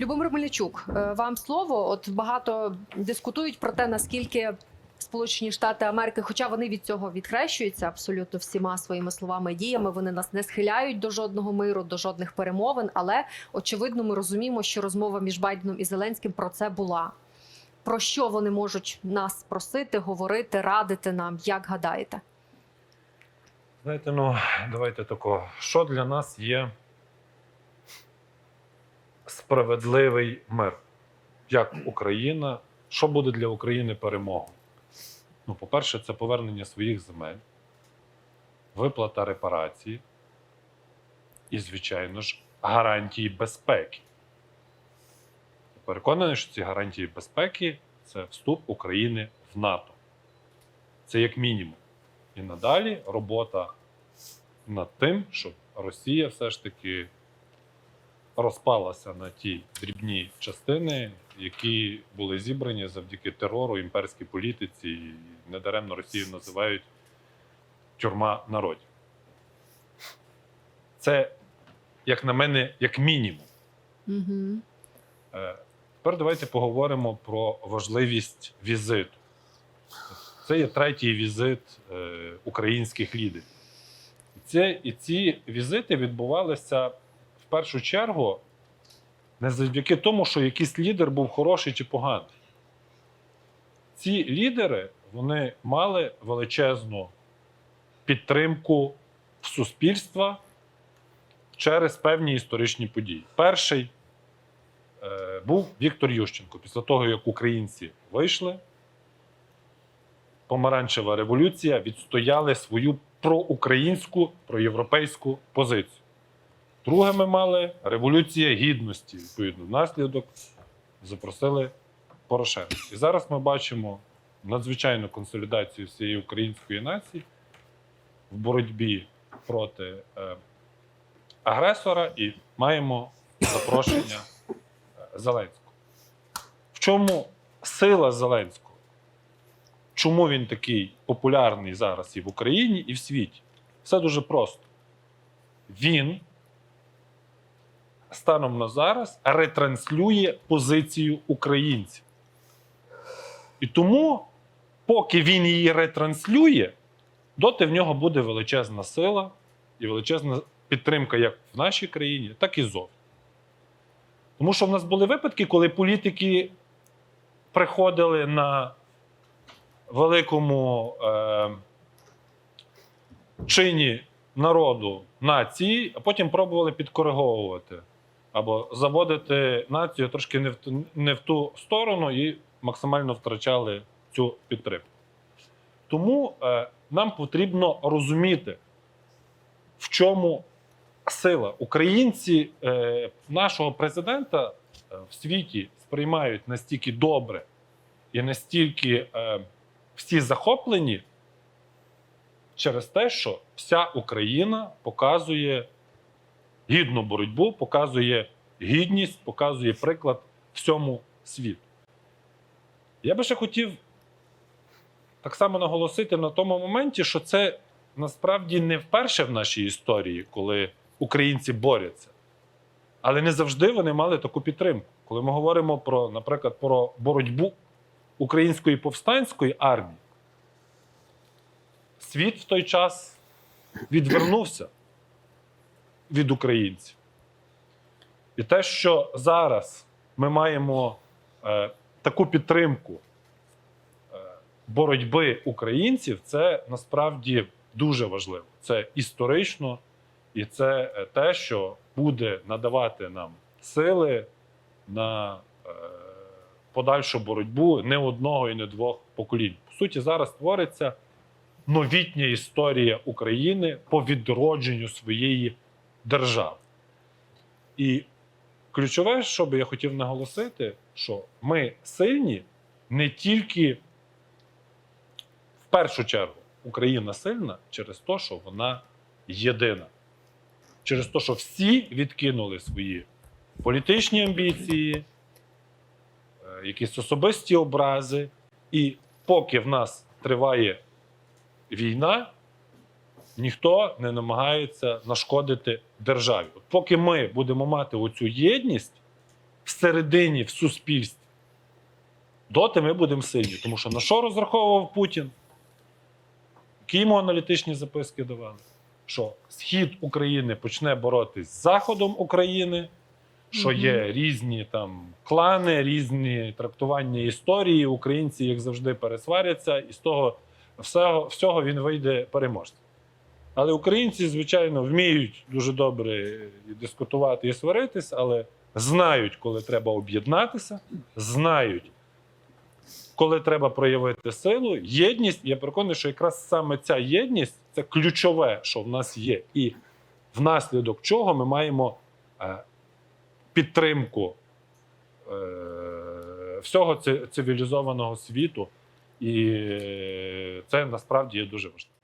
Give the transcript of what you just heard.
Любомир Мельничук, е, вам слово. От багато дискутують про те, наскільки Сполучені Штати Америки, хоча вони від цього відхрещуються абсолютно всіма своїми словами і діями, вони нас не схиляють до жодного миру, до жодних перемовин. Але очевидно, ми розуміємо, що розмова між Байденом і Зеленським про це була. Про що вони можуть нас просити, говорити, радити нам? Як гадаєте? Знаєте, ну давайте тако. Що для нас є справедливий мир? Як Україна? Що буде для України перемогою? Ну, по-перше, це повернення своїх земель, виплата репарації і, звичайно ж, гарантії безпеки. Переконаний, що ці гарантії безпеки це вступ України в НАТО. Це як мінімум. І надалі робота над тим, щоб Росія все ж таки розпалася на ті дрібні частини, які були зібрані завдяки терору, імперській політиці, і недаремно Росію називають тюрма народів. Це, як на мене, як мінімум. Угу. Тепер давайте поговоримо про важливість візиту. Це є третій візит е, українських лідерів. І, це, і ці візити відбувалися першу чергу не завдяки тому, що якийсь лідер був хороший чи поганий. Ці лідери вони мали величезну підтримку суспільства через певні історичні події. Перший е, був Віктор Ющенко. Після того, як українці вийшли, помаранчева революція відстояли свою проукраїнську, проєвропейську позицію. Друге, ми мали революція гідності. Відповідно, внаслідок запросили Порошенка. І зараз ми бачимо надзвичайну консолідацію всієї української нації в боротьбі проти е, агресора і маємо запрошення е, Зеленського. В чому сила Зеленського? Чому він такий популярний зараз і в Україні, і в світі? Все дуже просто. Він станом на зараз ретранслює позицію українців. І тому, поки він її ретранслює, доти в нього буде величезна сила і величезна підтримка як в нашій країні, так і зовні. Тому що в нас були випадки, коли політики приходили на великому е, чині народу нації, а потім пробували підкориговувати або заводити націю трошки не в, не в ту сторону і максимально втрачали цю підтримку. Тому е, нам потрібно розуміти, в чому сила. Українці е, нашого президента е, в світі сприймають настільки добре і настільки е, всі захоплені через те, що вся Україна показує гідну боротьбу, показує гідність, показує приклад всьому світу. Я би ще хотів так само наголосити на тому моменті, що це насправді не вперше в нашій історії, коли українці борються. Але не завжди вони мали таку підтримку. Коли ми говоримо про, наприклад, про боротьбу української повстанської армії, світ в той час відвернувся від українців. І те, що зараз ми маємо е, таку підтримку е, боротьби українців, це насправді дуже важливо. Це історично, і це е, те, що буде надавати нам сили на е, подальшу боротьбу не одного і не двох поколінь. По суті, зараз твориться новітня історія України по відродженню своєї держави. І ключове, що би я хотів наголосити, що ми сильні не тільки в першу чергу Україна сильна через те, що вона єдина. Через те, що всі відкинули свої політичні амбіції, е, якісь особисті образи. І поки в нас триває війна, ніхто не намагається нашкодити державі. От поки ми будемо мати оцю єдність всередині, в суспільстві, доти ми будемо сильні. Тому що на що розраховував Путін? Які йому аналітичні записки давали? Що схід України почне боротись з заходом України, що є різні там клани, різні трактування історії. Українці, як завжди, пересваряться, і з того всього, всього він вийде переможцем. Але українці, звичайно, вміють дуже добре дискутувати і сваритись, але знають, коли треба об'єднатися, знають, коли треба проявити силу, єдність. Я переконаний, що якраз саме ця єдність це ключове, що в нас є, і внаслідок чого ми маємо е, підтримку е, всього цивілізованого світу. І е, це насправді є дуже важливо.